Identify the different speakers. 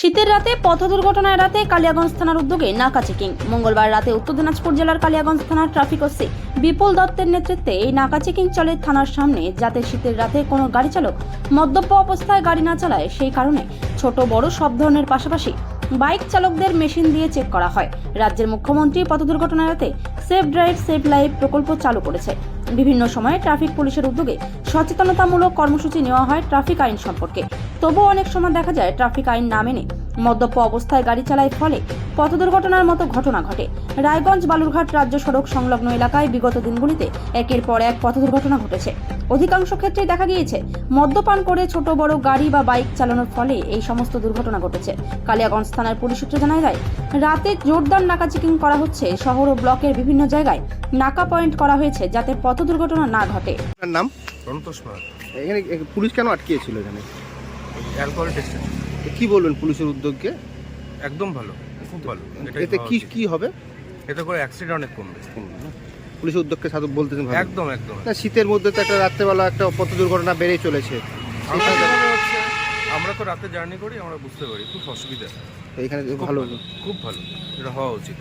Speaker 1: শীতের রাতে পথ দুর্ঘটনা এড়াতে কালিয়াগঞ্জ থানার উদ্যোগে নাকা চেকিং। মঙ্গলবার রাতে উত্তর দিনাজপুর জেলার কালিয়াগঞ্জ থানার ট্রাফিক ওসি বিপুল দত্তের নেতৃত্বে এই নাকা চেকিং চলে থানার সামনে, যাতে শীতের রাতে কোনো গাড়ি চালক মদ্যপ অবস্থায় গাড়ি না চালায়, সেই কারণে ছোট, বড় সব ধরনের পাশাপাশি বাইক চালকদের মেশিন দিয়ে চেক করা হয়। রাজ্যের মুখ্যমন্ত্রী পথ দুর্ঘটনা এড়াতে সেফ ড্রাইভ, সেফ লাইফ প্রকল্প চালু করেছে। বিভিন্ন সময়ে ট্রাফিক পুলিশের উদ্যোগে সচেতনতামূলক কর্মসূচি নেওয়া হয় ট্রাফিক আইন সম্পর্কে। তবুও অনেক সময় দেখা যায় ট্রাফিক আইন না মেনে মদ্যপ অবস্থায় গাড়ি চালায় ফলে পথ দুর্ঘটনার মতো ঘটনা ঘটে। রায়গঞ্জ বালুরঘাট রাজ্য সড়ক সংলগ্ন এলাকায় বিগত দিনগুলিতে একের পর এক পথ দুর্ঘটনা ঘটেছে। অধিকাংশ ক্ষেত্রে দেখা গিয়েছে মদ্যপান করে ছোট বড় গাড়ি বা বাইক চালানোর ফলে এই সমস্ত দুর্ঘটনা ঘটেছে। কালিয়াগঞ্জ থানার পুলিশ সূত্রে জানা যায় রাতে জোরদার নাকা চেকিং করা হচ্ছে। শহর ও ব্লকের বিভিন্ন জায়গায় নাকা পয়েন্ট করা হয়েছে যাতে পথ দুর্ঘটনা না ঘটে।
Speaker 2: নাম?
Speaker 3: সন্তোষ
Speaker 2: এখানে পুলিশ কেন আটকিয়েছিল এখানে?
Speaker 3: অ্যালকোহল টেস্টেড
Speaker 2: কি বলবেন পুলিশের উদ্যোগকে?
Speaker 3: একদম ভালো খুব ভালো।
Speaker 2: এতে কি কি হবে?
Speaker 3: এতে করে অ্যাক্সিডেন্ট অনেক কমবে।
Speaker 2: পুলিশের উদ্যোগকে সাধু বলতেছেন
Speaker 3: একদম একদম।
Speaker 2: না শীতের মধ্যে তো একটা রাত্রেবেলা একটা পথ দুর্ঘটনা বেড়ে চলেছে।
Speaker 3: আমরা তো রাতে জার্নি করি আমরা বুঝতে পারি খুব অসুবিধা।
Speaker 2: তো এখানে ভালো।
Speaker 3: খুব ভালো। এটা হওয়া উচিত।